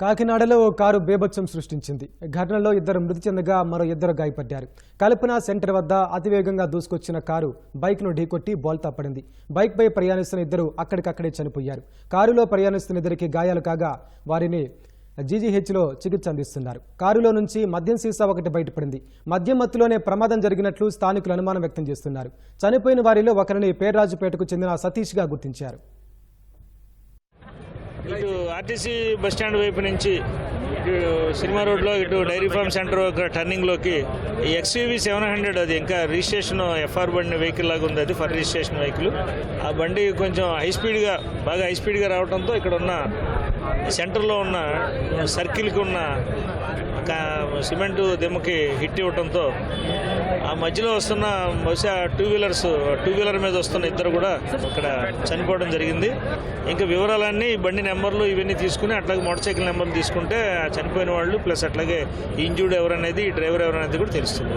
కాకినాడలో ఓ కారు బేభత్సం సృష్టించింది. ఘటనలో ఇద్దరు మృతి చెందగా మరో ఇద్దరు గాయపడ్డారు. కల్పన సెంటర్ వద్ద అతివేగంగా దూసుకొచ్చిన కారు బైక్ను ఢీకొట్టి బోల్తా పడింది. బైక్పై ప్రయాణిస్తున్న ఇద్దరు అక్కడికక్కడే చనిపోయారు. కారులో ప్రయాణిస్తున్న ఇద్దరికి గాయాలు కాగా వారిని జీజీహెచ్లో చికిత్స అందిస్తున్నారు. కారులో నుంచి మద్యం సీసా ఒకటి బయటపడింది. మద్యం మత్తులోనే ప్రమాదం జరిగినట్లు స్థానికులు అనుమానం వ్యక్తం చేస్తున్నారు. చనిపోయిన వారిలో ఒకరిని పేర్రాజుపేటకు చెందిన సతీష్గా గుర్తించారు. ఇటు ఆర్టీసీ బస్ స్టాండ్ వైపు నుంచి ఇటు సినిమా రోడ్లో ఇటు డైరీ ఫార్మ్ సెంటర్ ఒక టర్నింగ్లోకి ఎక్స్యూవి సెవెన్ హండ్రెడ్ అది ఇంకా రిజిస్ట్రేషన్ ఎఫ్ఆర్ బండి వెహికల్ లాగా ఉంది అది ఫర్ రిజిస్ట్రేషన్ వెహికల్. ఆ బండి కొంచెం హై స్పీడ్గా బాగా హై స్పీడ్గా రావడంతో ఇక్కడ ఉన్న సెంటర్లో ఉన్న సర్కిల్కి ఉన్న సిమెంట్ దిమ్మకి హిట్ ఇవ్వడంతో ఆ మధ్యలో వస్తున్న బహుశా టూ వీలర్స్ టూ వీలర్ మీద వస్తున్న ఇద్దరు కూడా ఇక్కడ చనిపోవడం జరిగింది. ఇంకా వివరాలన్నీ బండి నెంబర్లు ఇవన్నీ తీసుకుని అట్లాగే మోటార్ సైకిల్ నెంబర్లు తీసుకుంటే చనిపోయిన వాళ్ళు ప్లస్ అట్లాగే ఇంజూర్డ్ ఎవరనేది డ్రైవర్ ఎవరనేది కూడా తెలుస్తుంది.